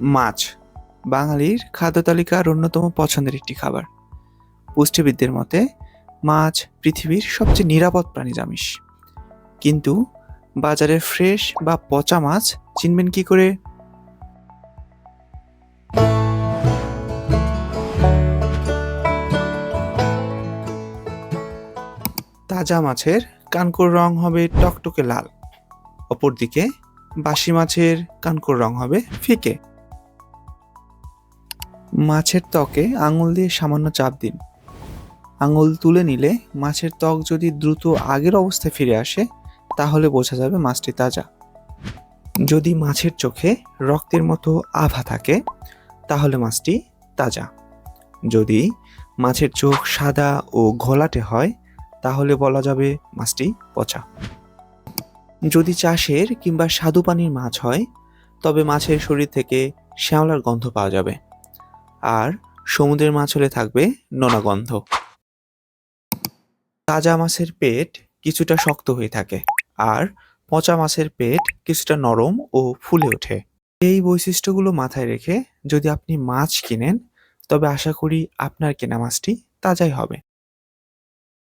মাছ। বাঙালির খাদ্য তালিকার অন্যতম পছন্দের একটি খাবার। পুষ্টিবিদদের মতে, মাছ পৃথিবীর সবচেয়ে নিরাপদ প্রাণীজ আমিষ কিন্তু বাজারে ফ্রেশ বা পচা মাছ চিনবেন কি করে? তাজা মাছের কানকোর রং হবে টকটকে লাল। অপরদিকে বাসি মাছের কানকোর রং হবে ফিকে। মাছের ত্বকে আঙুল দিয়ে সামান্য চাপ দিন। আঙুল তুলে নিলে মাছের ত্বক যদি দ্রুত আগের অবস্থায় ফিরে আসে, তাহলে বোঝা যাবে মাছটি তাজা। যদি মাছের চোখে রক্তের মতো আভা থাকে, তাহলে মাছটি তাজা। যদি মাছের চোখ সাদা ও ঘোলাটে হয়, তাহলে বলা যাবে মাছটি পচা। যদি চাষের কিংবা স্বাদু পানির মাছ হয়, তবে মাছের শরীর থেকে শ্যাওলার গন্ধ পাওয়া যাবে। আর সমুদ্রের মাছ হলে থাকবে নোনা গন্ধ তাজা মাছের পেট কিছুটা শক্ত হয়ে থাকে আর পচা মাছের পেট কিছুটা নরম ও ফুলে ওঠে। এই বৈশিষ্ট্যগুলো মাথায় রেখে যদি আপনি মাছ কিনেন, তবে আশা করি আপনার কেনা মাছটি তাজাই হবে।